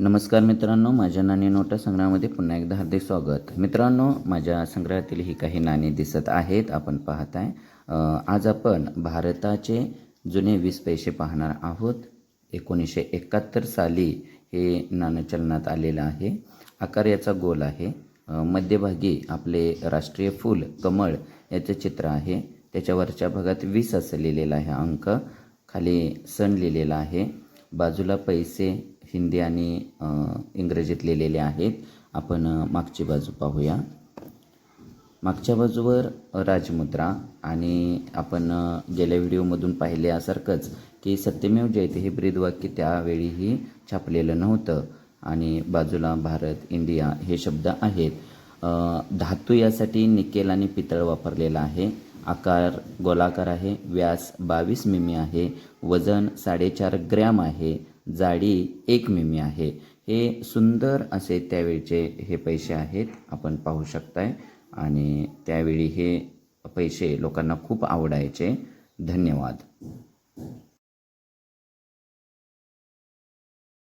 नमस्कार मित्रांनो माझ्या नाणी नोटा संग्रहामध्ये पुन्हा एकदा हार्दिक स्वागत. मित्रांनो माझ्या संग्रहातील ही काही नाणी दिसत आहेत आपण पाहत आहे आज आपण भारताचे जुने वीस पैसे पाहणार आहोत. एकोणीसशे एकाहत्तर साली हे नाणं चलनात आलेलं आहे. आकार याचा गोल आहे. मध्यभागी आपले राष्ट्रीय फूल कमळ याचं चित्र आहे. त्याच्यावरच्या भागात वीस असं लिहिलेलं आहे अंक. खाली सण लिहिलेला आहे. बाजूला पैसे हिंदी आणि इंग्रजीत लिहिलेले आहेत. आपण मागची बाजू पाहूया. मागच्या बाजूवर राजमुद्रा आणि आपण गेल्या व्हिडिओमधून पाहिल्यासारखंच की सत्यमेव जयते हे ब्रीदवाक्य त्यावेळीही छापलेलं नव्हतं आणि बाजूला भारत इंडिया हे शब्द आहेत. धातू यासाठी निकेल आणि पितळ वापरलेला आहे. आकार गोलाकार आहे. व्यास बावीस मिमी आहे. वजन साडेचार ग्रॅम आहे. जाडी एक मिमी आहे. हे सुंदर असे त्यावेळचे हे पैसे आहेत आपण पाहू शकताय. आणि त्यावेळी हे पैसे लोकांना खूप आवडायचे. धन्यवाद.